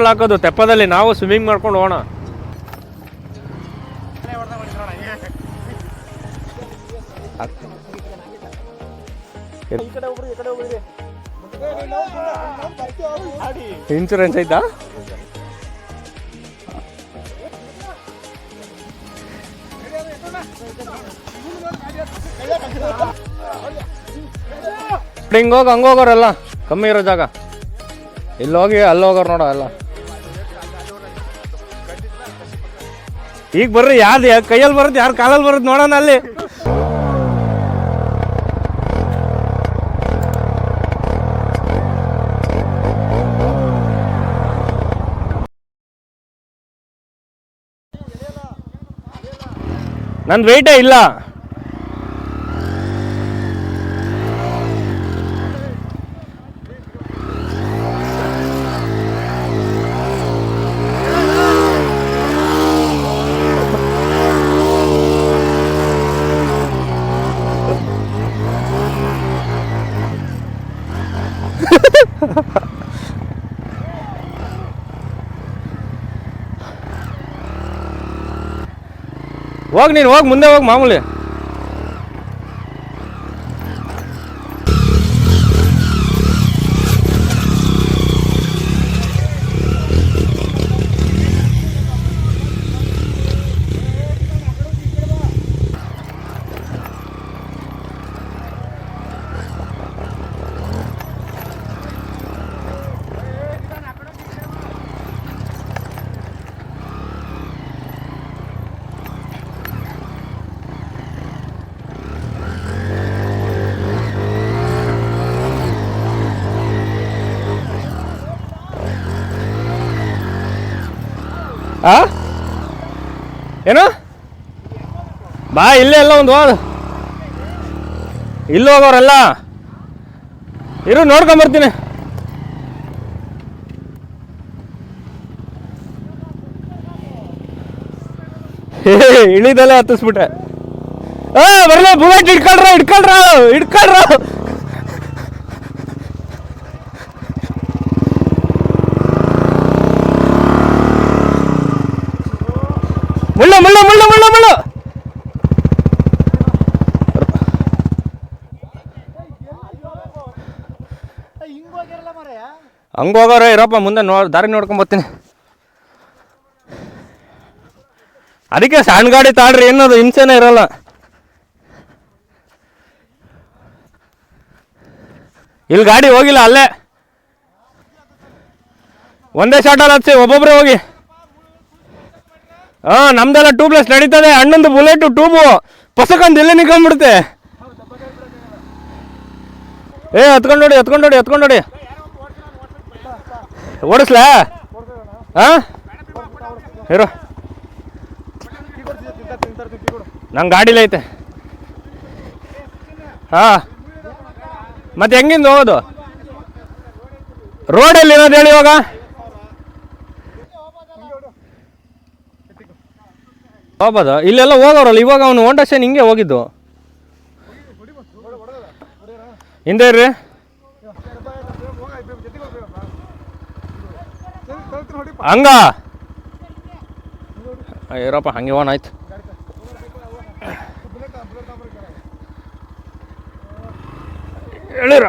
ಬೋರಲ್ಲಿ ಹಾಕೋದು, ತೆಪ್ಪದಲ್ಲಿ ನಾವು ಸ್ವಿಮ್ಮಿಂಗ್ ಮಾಡ್ಕೊಂಡು ಹೋಗೋಣ. ಇನ್ಶೂರೆನ್ಸ್ ಐತಾ ಹಿಂಗೋಗಿ ಹಂಗೋಗೋರೆಲ್ಲ ಕಮ್ಮಿ ಇರೋ ಜಾಗ. ಇಲ್ಲೋಗಿ, ಅಲ್ಲೋಗೋರು ನೋಡೋ ಎಲ್ಲ. ಈಗ ಬರ್ರಿ ಯಾರು ಕೈಯಲ್ಲಿ ಬರುತ್ತೆ ಯಾರು ಕಾಲಲ್ಲಿ ಬರುತ್ತೆ ನೋಡೋಣ ಅಲ್ಲಿ. ನನ್ನ ವೆಯ್ಟೇ ಇಲ್ಲ. ಹೋಗಿ ನೀನು ಹೋಗಿ ಮುಂದೆ ಹೋಗಿ ಮಾಮೂಲಿ. ಏನು? ಬಾ, ಇಲ್ಲೇ ಎಲ್ಲ ಒಂದು ಹೋದ ಇಲ್ಲಿ ಹೋಗೋರೆಲ್ಲ? ಇರು ನೋಡ್ಕೊಂಬರ್ತೀನಿ ಇಳಿದಲ್ಲೇ ಹತ್ತಿಸ್ಬಿಟ್ಟೆ ಆ ಬರಲ್ಲ ಬುಲೆಟ್ ಇಟ್ಕೊಳ್ರ ಇಟ್ಕೊಳ್ರ ಇಟ್ಕೊಳ್ರ ಮುಳ್ಳು ಮುಳ್ಳು ಮುಳ್ಳು ಮುಳ್ಳು ಮುಳ್ಳು. ಹಂಗ ಹೋಗೋರೆ ಇರಪ್ಪ, ಮುಂದೆ ನೋ ದಾರಿ ನೋಡ್ಕೊಂಡ್ ಬರ್ತೀನಿ. ಅದಕ್ಕೆ ಸಣ್ಣ ಗಾಡಿ ತಾಳ್ರಿ ಏನದು ಹಿಂಸೆನೇ ಇರಲ್ಲ. ಇಲ್ಲಿ ಗಾಡಿ ಹೋಗಿಲ್ಲ, ಅಲ್ಲೇ. ಒಂದೇ ಶಾಟಲ್ಲಿ ಹಚ್ಚಿ ಒಬ್ಬೊಬ್ರೆ ಹೋಗಿ. ಹಾ, ನಮ್ದೆಲ್ಲ ಟ್ಯೂಬ್ಲೆಸ್ ನಡೀತದೆ. ಅಣ್ಣಂದು ಬುಲೆಟ್ ಟ್ಯೂಬು ಪಸಕಂದು ಇಲ್ಲೇ ನಿಂತ್ಕೊಂಡ್ಬಿಡುತ್ತೆ? ಏ ಹತ್ಕೊಂಡು ನೋಡಿ ಹತ್ಕೊಂಡು ನೋಡಿ ಹತ್ಕೊಂಡು ನೋಡಿ. ಓಡಿಸ್ಲಾ? ಹಾ? ಇರೋ. ನಂಗೆ ಗಾಡಿಲೇ ಐತೆ. ಹಾ. ಮತ್ತೆ ಹೆಂಗಿಂದ ಹೋಗೋದು? ರೋಡಲ್ಲಿ ಇರೋದು ಹೇಳಿ ಇವಾಗ? ಹೋಗ್ಬೋದು ಇಲ್ಲೆಲ್ಲ ಹೋಗೋರಲ್ಲ ಇವಾಗ ಅವನು ಹೋಂಡಾ ಶೈನ್ ಹಿಂಗೆ ಹೋಗಿದ್ದು. ಹಿಂದೆ ಇರ್ರಿ. ಹಂಗ? ಇರಪ್ಪ ಹಂಗೆ ಓನ್ ಆಯ್ತು. ಹೇಳಿರ.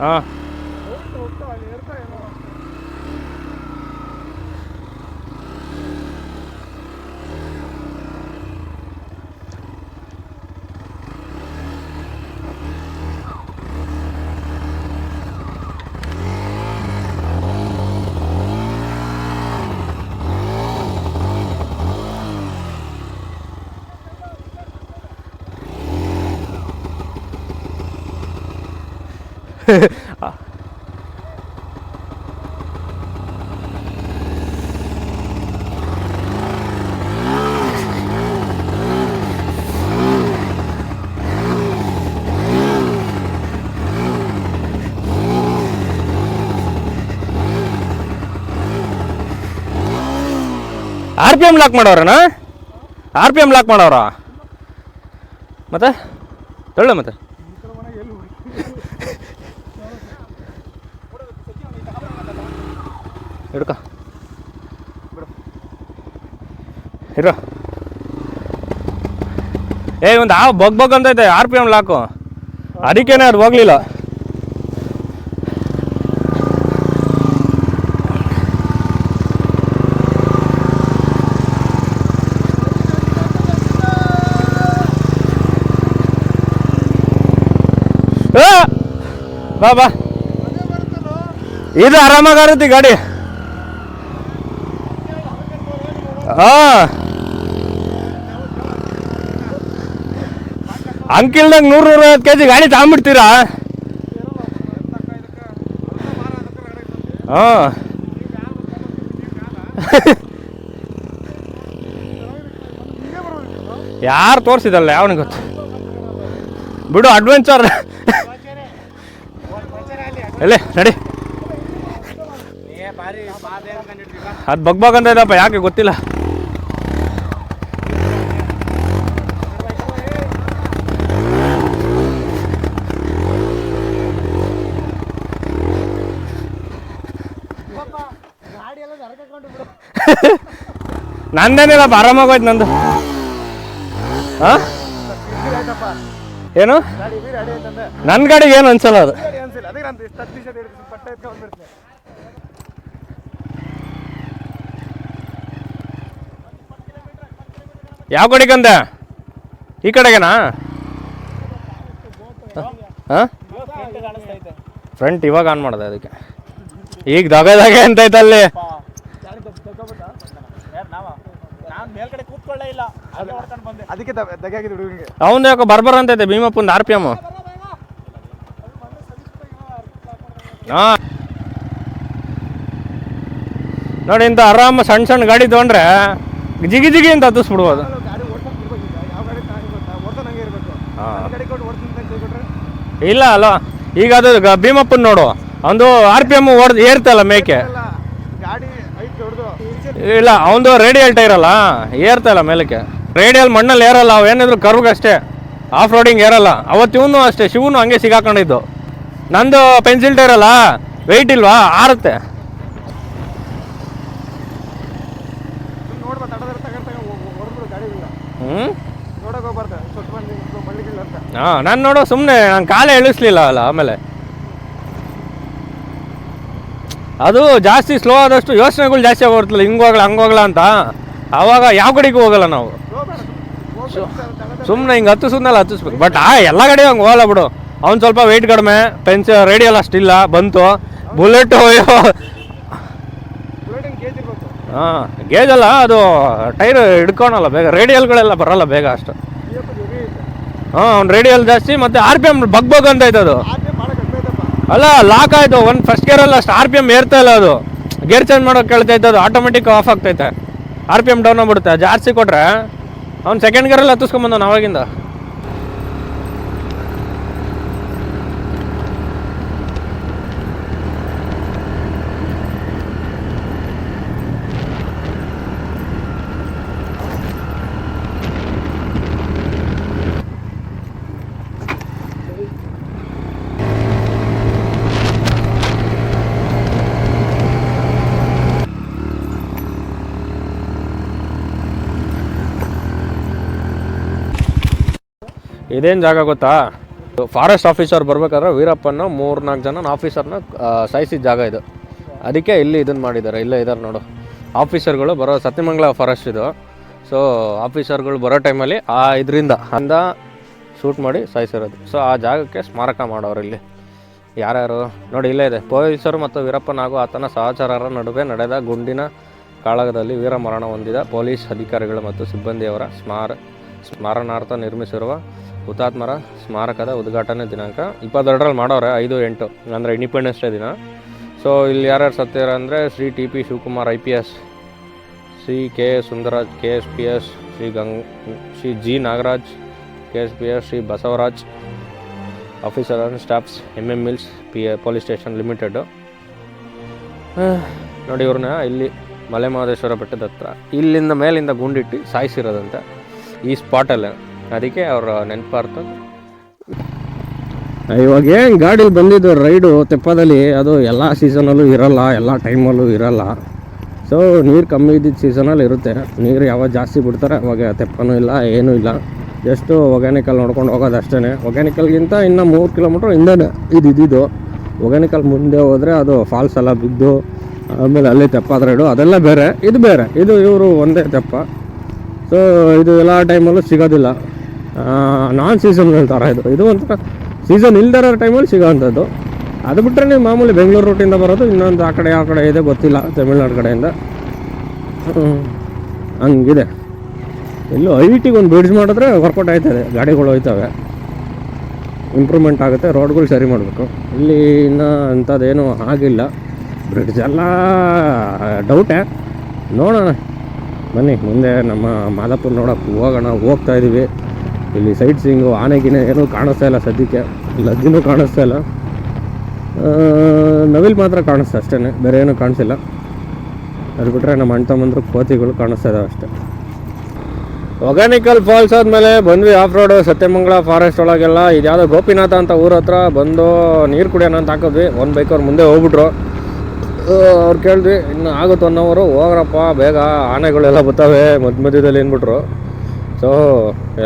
ಹಾಂ. ಆರ್ ಪಿ ಎಂ ಲಾಕ್ ಮಾಡೋರಣ್ಣ ಆರ್ ಪಿ ಎಂ ಲಾಕ್ ಮಾಡೋರ? ಮತ್ತೆ? ತೊಳ್ಳೆ ಮತ್ತೆ. ಹಿಡ್ಕೊ. ಇರೋ ಏ, ಒಂದು ಆ ಬಗ್ ಬಗ್ ಅಂತ ಐತೆ ಆರ್ ಪಿ ಎಂ ಲಾಕು ಅದಕ್ಕೇನೆ ಅದು ಹೋಗ್ಲಿಲ್ಲ! ಬಾ ಬಾ. ಇದು ಆರಾಮಾಗಾರುತ್ತೆ ಗಾಡಿ ಹಾ ಅಂಕಿಲ್ದಂಗೆ ನೂರು ನೂರೈವತ್ತು ಕೆ ಜಿ ಗಾಡಿ ತಗೊಂಬಿಡ್ತೀರಾ ಹಾಂ. ಯಾರು ತೋರಿಸಿದಲ್ಲ ಯಾವನಿಗೆ ಗೊತ್ತು. ಬಿಡು ಅಡ್ವೆಂಚರ್ ಎಲ್ಲೇ, ನಡಿ. ಅದು ಬಗ್ ಬಗ್ ಅಂತ ಇದಪ್ಪ ಯಾಕೆ ಗೊತ್ತಿಲ್ಲ. ನಂದೇನಿಲ್ಲಪ್ಪ ಆರಾಮಾಗೋಯ್ತು ನಂದು. ಹಾಂ ಏನು? ನನ್ನ ಗಾಡಿಗೆ ಏನು ಅನ್ಸಲ್ಲ ಅದು. ಯಾವ ಕಡೆಗಂದ ಈ ಕಡೆಗೆನಾ? ಹಾಂ ಫ್ರಂಟ್ ಇವಾಗ ಆನ್ ಮಾಡಿದೆ ಅದಕ್ಕೆ. ಈಗ ದಗದಾಗೆ ದಗೆ ಅಂತ ಐತೆ ಅಲ್ಲಿ ನಾನ್ ಮೇಲ್ಗಡೆ ಕೂತ್ಕೊಳ್ಳೇ ಇಲ್ಲ ಅಲ್ಲೇ ಹೊಡ್ಕೊಂಡ್ ಬಂದೆ ಅದಕ್ಕೆ ದಗೆ ಆಗಿದೆ ಹುಡುಗನಿಗೆ. ಅವನು ಯಾಕೋ ಬರ್ಬರ್ ಅಂತ ಐತೆ ಭೀಮಪ್ಪಂದು ಆರ್ ಪಿ ಎಂ ಹಾಂ. ನೋಡಿ ಇಂಥ ಆರಾಮ ಸಣ್ಣ ಸಣ್ಣ ಗಾಡಿ ತೊಗೊಂಡ್ರೆ ಜಿಗಿ ಜಿಗಿ ಅಂತ ಹತ್ತಿಸ್ಬಿಡ್ಬೋದು. ಇಲ್ಲ ಅಲ್ಲ ಈಗ ಅದು ಭೀಮಪ್ಪನ ನೋಡು. ಒಂದು ಆರ್ ಪಿ ಎಂ ಹೊಡೆದು ಏರ್ತಲ್ಲ ಮೇಕೆ. ಇಲ್ಲ ಅವನದು ರೇಡಿಯಲ್ ಇರಲ್ಲ ಏರ್ತಲ್ಲ ಮೇಲಕ್ಕೆ. ರೇಡಿಯಲ್ ಮಣ್ಣಲ್ಲಿ ಏರಲ್ಲ ಅವು ಏನಿದ್ರು ಕರ್ವ್ಗೆ ಅಷ್ಟೇ. ಆಫ್ ರೋಡಿಂಗ್ ಏರಲ್ಲ. ಅವತ್ತು ಇವನು ಅಷ್ಟೇ ಶಿವನು ಹಂಗೆ ಸಿಗಾಕೊಂಡಿದ್ದು. ನಂದು ಪೆನ್ಸಿಲ್ ಟೈರಲ್ಲ ವೆಯ್ಟ್ ಇಲ್ವಾ ಆರುತ್ತೆ. ಹ್ಞೂ ಹಾಂ ನಾನು ನೋಡೋ ಸುಮ್ಮನೆ ನಾನು ಕಾಲೇ ಎಳಿಸ್ಲಿಲ್ಲ ಅಲ್ಲ ಆಮೇಲೆ. ಅದು ಜಾಸ್ತಿ ಸ್ಲೋ ಆದಷ್ಟು ಯೋಚನೆಗಳು ಜಾಸ್ತಿ ಆಗೋರ್ತಲ್ಲ ಹಿಂಗೋಗ್ಲಾ ಹಿಂಗೋಗ್ಲ ಹಂಗೆ ಅಂತ. ಆವಾಗ ಯಾವ ಕಡೆಗೂ ಹೋಗಲ್ಲ ನಾವು. ಸುಮ್ಮನೆ ಹಿಂಗೆ ಹತ್ತಿಸಿದ್ಮೇಲೆ ಹತ್ತಿಸ್ಬೇಕು. ಬಟ್ ಆ, ಎಲ್ಲ ಕಡೆ ಹಂಗೆ ಹೋಗಲ್ಲ ಬಿಡು. ಅವ್ನು ಸ್ವಲ್ಪ ವೆಯ್ಟ್ ಕಡಿಮೆ ಪೆನ್ಸ್ ರೇಡಿಯಲ್ ಅಷ್ಟಿಲ್ಲ, ಬಂತು. ಬುಲೆಟ್ ಅಯ್ಯೋ ಹಾಂ ಗೇಜ್ ಅಲ್ಲ, ಅದು ಟೈರ್ ಹಿಡ್ಕೊಳಲ್ಲ ಬೇಗ. ರೇಡಿಯಲ್ಗಳೆಲ್ಲ ಬರಲ್ಲ ಬೇಗ ಅಷ್ಟು. ಹಾಂ, ಅವ್ನು ರೇಡಿಯಲ್ ಜಾಸ್ತಿ, ಮತ್ತೆ ಆರ್ ಪಿ ಎಂ ಬಗ್ ಅಂತ ಐತೆ ಅದು. ಅಲ್ಲ ಲಾಕ್ ಆಯಿತು. ಒಂದು ಫಸ್ಟ್ ಗೇರಲ್ಲಿ ಅಷ್ಟು ಆರ್ ಪಿ ಎಂ ಏರ್ತಾ ಇಲ್ಲ ಅದು. ಗೇರ್ ಚೇಂಜ್ ಮಾಡೋಕೆ ಕೇಳ್ತೈತೆ ಅದು ಆಟೋಮೆಟಿಕ್ ಆಫ್ ಆಗ್ತೈತೆ. ಆರ್ ಪಿ ಎಂ ಡೌನ್ ಆಗ್ಬಿಡುತ್ತೆ. ಜಾಸ್ತಿ ಕೊಟ್ರೆ ಅವ್ನು ಸೆಕೆಂಡ್ ಗೇರಲ್ಲಿ ಹತ್ತಿಸ್ಕೊಂಬಂದವನು ಅವಾಗಿಂದ. ಇದೇನು ಜಾಗ ಗೊತ್ತಾ? ಫಾರೆಸ್ಟ್ ಆಫೀಸರ್ ಬರ್ಬೇಕಾದ್ರೆ ವೀರಪ್ಪನ ಮೂರು ನಾಲ್ಕು ಜನ ಆಫೀಸರ್ನ ಸಾಯಿಸಿದ ಜಾಗ ಇದು. ಅದಕ್ಕೆ ಇಲ್ಲಿ ಇದನ್ನು ಮಾಡಿದ್ದಾರೆ, ಇಲ್ಲೇ ಇದ್ದಾರೆ ನೋಡು. ಆಫೀಸರ್ಗಳು ಬರೋ ಸತ್ಯಮಂಗಲ ಫಾರೆಸ್ಟ್ ಇದು. ಸೊ ಆಫೀಸರ್ಗಳು ಬರೋ ಟೈಮಲ್ಲಿ ಆ ಇದರಿಂದ, ಅಂದ ಶೂಟ್ ಮಾಡಿ ಸಾಯಿಸಿರೋದು. ಸೊ ಆ ಜಾಗಕ್ಕೆ ಸ್ಮಾರಕ ಮಾಡೋರು ಇಲ್ಲಿ. ಯಾರ್ಯಾರು? ನೋಡಿ, ಇಲ್ಲೇ ಇದೆ. ಪೊಲೀಸರು ಮತ್ತು ವೀರಪ್ಪನ ಹಾಗೂ ಆತನ ಸಹಚರರ ನಡುವೆ ನಡೆದ ಗುಂಡಿನ ಕಾಳಗದಲ್ಲಿ ವೀರಮರಣ ಹೊಂದಿದ ಪೊಲೀಸ್ ಅಧಿಕಾರಿಗಳು ಮತ್ತು ಸಿಬ್ಬಂದಿಯವರ ಸ್ಮಾರ, ಸ್ಮರಣಾರ್ಥ ನಿರ್ಮಿಸಿರುವ ಹುತಾತ್ಮರ ಸ್ಮಾರಕದ ಉದ್ಘಾಟನೆ ದಿನಾಂಕ ಇಪ್ಪತ್ತೆರಡರಲ್ಲಿ ಮಾಡೋರೆ, ಐದು, ಎಂಟು, ಅಂದರೆ ಇಂಡಿಪೆಂಡೆನ್ಸ್ ಡೇ ದಿನ. ಸೊ ಇಲ್ಲಿ ಯಾರ್ಯಾರು ಸತ್ತಿರ ಅಂದರೆ Shri T P Shivakumar I P S Shri K S Sundaraj K S P S, Shri ಗಂಗ್ Shri G Nagaraj, K S P S, Shri Basavaraj, officer and staffs M M mills, P police station limited. ನೋಡಿ ಇವ್ರನ್ನ, ಇಲ್ಲಿ ಮಲೆ ಮಹದೇಶ್ವರ ಬೆಟ್ಟದ ಹತ್ರ, ಇಲ್ಲಿಂದ ಮೇಲಿಂದ ಗುಂಡಿಟ್ಟು ಸಾಯಿಸಿರೋದಂತೆ, ಈ ಸ್ಪಾಟಲ್ಲಿ ಅದಕ್ಕೆ ಅವ್ರ ನೆನಪಾರ್ಥ. ಇವಾಗ ಏನು ಗಾಡಿ ಬಂದಿದ್ದು ರೈಡು ತೆಪ್ಪದಲ್ಲಿ, ಅದು ಎಲ್ಲ ಸೀಸನಲ್ಲೂ ಇರಲ್ಲ, ಎಲ್ಲ ಟೈಮಲ್ಲೂ ಇರಲ್ಲ. ಸೊ ನೀರು ಕಮ್ಮಿ ಇದ್ದಿದ್ದ ಸೀಸನಲ್ಲಿ ಇರುತ್ತೆ. ನೀರು ಯಾವಾಗ ಜಾಸ್ತಿ ಬಿಡ್ತಾರೆ, ಅವಾಗ ತೆಪ್ಪನೂ ಇಲ್ಲ, ಏನೂ ಇಲ್ಲ. ಜಸ್ಟ್ ಒಗ್ಯಾನಿಕಲ್ ನೋಡ್ಕೊಂಡು ಹೋಗೋದು ಅಷ್ಟೇ ಒಗ್ಯಾನಿಕಲ್ಗಿಂತ ಇನ್ನು ಮೂರು ಕಿಲೋಮೀಟ್ರ್ ಹಿಂದೆ ಇದು ಇದ್ದಿದ್ದು. ಒಗ್ಯಾನಿಕಲ್ ಮುಂದೆ ಹೋದರೆ ಅದು ಫಾಲ್ಸ್ ಎಲ್ಲ ಬಿದ್ದು, ಆಮೇಲೆ ಅಲ್ಲಿ ತೆಪ್ಪ ರೈಡು ಅದೆಲ್ಲ ಬೇರೆ. ಇದು ಬೇರೆ. ಇದು ಇವರು ಒಂದೇ ತೆಪ್ಪ. ಸೊ ಇದು ಎಲ್ಲ ಟೈಮಲ್ಲೂ ಸಿಗೋದಿಲ್ಲ. ನಾನ್ ಸೀಸನ್ ಥರ ಇದು ಇದು ಒಂಥರ ಸೀಸನ್ ಇಲ್ದಿರೋ ಟೈಮಲ್ಲಿ ಸಿಗೋವಂಥದ್ದು. ಅದು ಬಿಟ್ಟರೆ ನೀವು ಮಾಮೂಲಿ ಬೆಂಗಳೂರು ರೂಟಿಂದ ಬರೋದು, ಇನ್ನೊಂದು ಆ ಕಡೆ ಆ ಕಡೆ ಇದೆ ಗೊತ್ತಿಲ್ಲ, ತಮಿಳ್ನಾಡು ಕಡೆಯಿಂದ. ಹಂಗಿದೆ. ಎಲ್ಲೂ ಐ ಟಿಗೆ ಒಂದು ಬ್ರಿಡ್ಜ್ ಮಾಡಿದ್ರೆ ವರ್ಕೌಟ್ ಆಯ್ತದೆ ಗಾಡಿಗಳು ಹೋಯ್ತವೆ. ಇಂಪ್ರೂವ್ಮೆಂಟ್ ಆಗುತ್ತೆ ರೋಡ್ಗಳು ಸರಿ ಮಾಡಬೇಕು. ಇಲ್ಲಿ ಇನ್ನೂ ಅಂಥದ್ದೇನು ಆಗಿಲ್ಲ. ಬ್ರಿಡ್ಜ್ ಎಲ್ಲ ಡೌಟೇ ನೋಡೋಣ. ಬನ್ನಿ, ಮುಂದೆ ನಮ್ಮ ಮಾದಾಪುರ ನೋಡೋಕ್ಕೆ ಹೋಗೋಣ. ಹೋಗ್ತಾ ಇದ್ದೀವಿ ಇಲ್ಲಿ ಸೈಟ್ ಸೀಯಿಂಗು ಆನೆಗಿನ ಏನೂ ಕಾಣಿಸ್ತಾ ಇಲ್ಲ ಸದ್ಯಕ್ಕೆ. ಲದ್ದಿನೂ ಕಾಣಿಸ್ತಾ ಇಲ್ಲ. ನವಿಲ್ ಮಾತ್ರ ಕಾಣಿಸ್ತಾ ಅಷ್ಟೇ ಬೇರೆ ಏನೂ ಕಾಣಿಸಿಲ್ಲ. ಅದು ಬಿಟ್ಟರೆ ನಮ್ಮ ಅಣ್ಣ ತಮ್ಮಂದ್ರು ಕೋತಿಗಳು ಕಾಣಿಸ್ತಾ ಇದಾವೆ ಅಷ್ಟೇ. ಒಗಾನಿಕಲ್ ಫಾಲ್ಸ್ ಆದಮೇಲೆ ಬಂದ್ವಿ ಆಫ್ ರೋಡು ಸತ್ಯಮಂಗಳ ಫಾರೆಸ್ಟ್ ಒಳಗೆಲ್ಲ ಇದ್ಯಾವುದೋ ಗೋಪಿನಾಥ ಅಂತ ಊರ ಹತ್ರ ಬಂದು ನೀರು ಕುಡಿಯೋಣ ಅಂತ ಹಾಕಿದ್ವಿ. ಒಂದು ಬೈಕ್ ಅವ್ರು ಮುಂದೆ ಹೋಗ್ಬಿಟ್ರು. ಅವ್ರು ಕೇಳಿದ್ವಿ, ಇನ್ನು ಆಗುತ್ತೆ ಒನ್ ಅವರು ಹೋಗ್ರಪ್ಪ, ಬೇಗ ಆನೆಗಳೆಲ್ಲ ಬರ್ತಾವೆ ಮಧ್ಯ ಮಧ್ಯದಲ್ಲಿ ಏನ್ಬಿಟ್ರು ಸೊ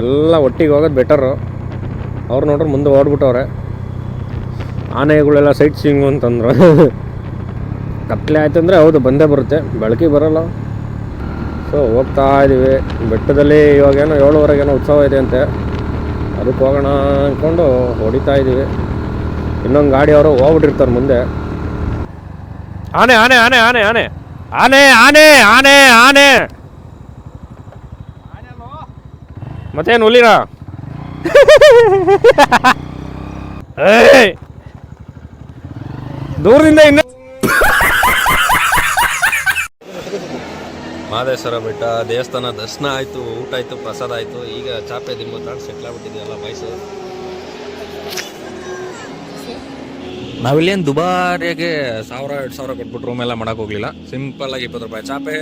ಎಲ್ಲ ಒಟ್ಟಿಗೆ ಹೋಗೋದು ಬೆಟರು ಅವ್ರು ನೋಡ್ರೆ ಮುಂದೆ ಓಡ್ಬಿಟ್ಟವ್ರೆ. ಆನೆಗಳೆಲ್ಲ ಸೈಟ್ ಸೀಯಿಂಗು ಅಂತಂದ್ರು. ಕತ್ಲೆ ಆಯ್ತು ಅಂದರೆ ಹೌದು, ಬಂದೇ ಬರುತ್ತೆ. ಬೆಳಕಿಗೆ ಬರೋಲ್ಲ. ಸೊ ಹೋಗ್ತಾ ಇದ್ದೀವಿ ಬೆಟ್ಟದಲ್ಲಿ ಇವಾಗ ಇವಾಗೇನೋ ಏಳುವರೆಗೇನೋ ಉತ್ಸವ ಇದೆ ಅಂತೆ. ಅದಕ್ಕೆ ಹೋಗೋಣ ಅಂದ್ಕೊಂಡು ಹೊಡಿತಾ ಇದ್ದೀವಿ ಇನ್ನೊಂದು ಗಾಡಿ ಅವರು ಹೋಗ್ಬಿಟ್ಟಿರ್ತಾರೆ ಮುಂದೆ. ಆನೆ ಆನೆ ಆನೆ ಆನೆ ಆನೆ. ಆನೆ ಆನೆ ಆನೆ ಆನೆ. ಮತ್ತೇನು ಹುಲಿನ ದೂರದಿಂದ ಇನ್ನ ಮಹದೇಶ್ವರ ಬೆಟ್ಟ, ದೇವಸ್ಥಾನ ದರ್ಶನ ಆಯ್ತು, ಊಟ ಆಯ್ತು, ಪ್ರಸಾದ ಆಯ್ತು. ಈಗ ಚಾಪೆ, ದಿಂಬು ಸೆಟ್ಲ್ ಸೆಟ್ಲಾಗ್ಬಿಟ್ಟಿದೆಯಲ್ಲ ಮೈಸೂರು. ನಾವಿಲ್ಲೇನು ದುಬಾರಿಯಾಗೆ ಸಾವಿರ, ಎರಡು ಸಾವಿರ ಕೊಟ್ಬಿಟ್ಟು ರೂಮ್ ಎಲ್ಲ ಸಿಂಪಲ್ ಆಗಿ ಇಪ್ಪತ್ತು ರೂಪಾಯಿ. ಚಾಪೆ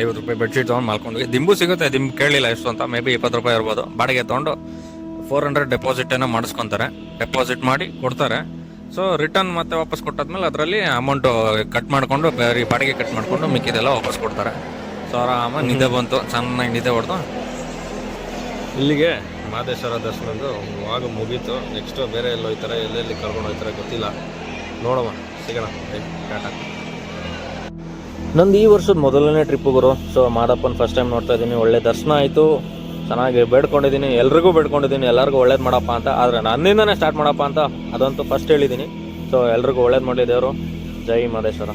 ಐವತ್ತು ರೂಪಾಯಿ ಬೆಡ್ಶೀಟ್ ತೊಗೊಂಡು ಮಾಡ್ಕೊಂಡ್ವಿ ದಿಂಬು ಸಿಗುತ್ತೆ ದಿಂಬು ಕೇಳಲಿಲ್ಲ ಎಷ್ಟು ಅಂತ. ಮೇ ಬಿ ಇಪ್ಪತ್ತು ರೂಪಾಯಿ ಇರ್ಬೋದು. ಬಾಡಿಗೆ ತೊಗೊಂಡು ಫೋರ್ ಹಂಡ್ರೆಡ್ ಡೆಪಾಸಿಟ್ ಏನೋ ಮಾಡಿಸ್ಕೊತಾರೆ. ಡೆಪಾಸಿಟ್ ಮಾಡಿ ಕೊಡ್ತಾರೆ. ಸೊ ರಿಟರ್ನ್ ಮತ್ತೆ ವಾಪಸ್ ಕೊಟ್ಟಾದ್ಮೇಲೆ ಅದರಲ್ಲಿ ಅಮೌಂಟು ಕಟ್ ಮಾಡಿಕೊಂಡು ಬೇರೆ ಬಾಡಿಗೆ ಕಟ್ ಮಾಡಿಕೊಂಡು ಮಿಕ್ಕಿದೆಲ್ಲ ವಾಪಸ್ ಕೊಡ್ತಾರೆ. ಸೊ ಆರಾಮ ನಿದ್ದೆ ಬಂತು. ಚೆನ್ನಾಗಿ ನಿದ್ದೆ ಹೊಡೆದು. ಇಲ್ಲಿಗೆ ಮಹದೇಶ್ವರ ದರ್ಶನದ್ದು ಆಗ ಮುಗೀತು. ನೆಕ್ಸ್ಟು ಬೇರೆ ಎಲ್ಲಿ ಹೋಯ್ತಾರೆ ಎಲ್ಲೆಲ್ಲಿ ಕರ್ಕೊಂಡು ಹೋಗ್ತಾರೆ ಗೊತ್ತಿಲ್ಲ. ನೋಡೋಣ. ಸಿಗೋಣ. ಟಾಟಾ. ನಂದು ಈ ವರ್ಷದ ಮೊದಲನೇ ಟ್ರಿಪ್ ಗುರು. ಸೊ ಮಾದಪ್ಪನ ಫಸ್ಟ್ ಟೈಮ್ ನೋಡ್ತಾ ಇದ್ದೀನಿ ಒಳ್ಳೆ ದರ್ಶನ ಆಯಿತು. ಚೆನ್ನಾಗಿ ಬೇಡ್ಕೊಂಡಿದ್ದೀನಿ ಎಲ್ರಿಗೂ ಬೇಡ್ಕೊಂಡಿದ್ದೀನಿ ಎಲ್ಲರಿಗೂ ಒಳ್ಳೇದು ಮಾಡಪ್ಪ ಅಂತ. ಆದರೆ ನನ್ನಿಂದನೇ ಸ್ಟಾರ್ಟ್ ಮಾಡಪ್ಪ ಅಂತ ಅದಂತೂ ಫಸ್ಟ್ ಹೇಳಿದ್ದೀನಿ ಸೊ ಎಲ್ರಿಗೂ ಒಳ್ಳೇದು ಮಾಡಲಿ ದೇವರು. ಜೈ ಮಹದೇಶ್ವರ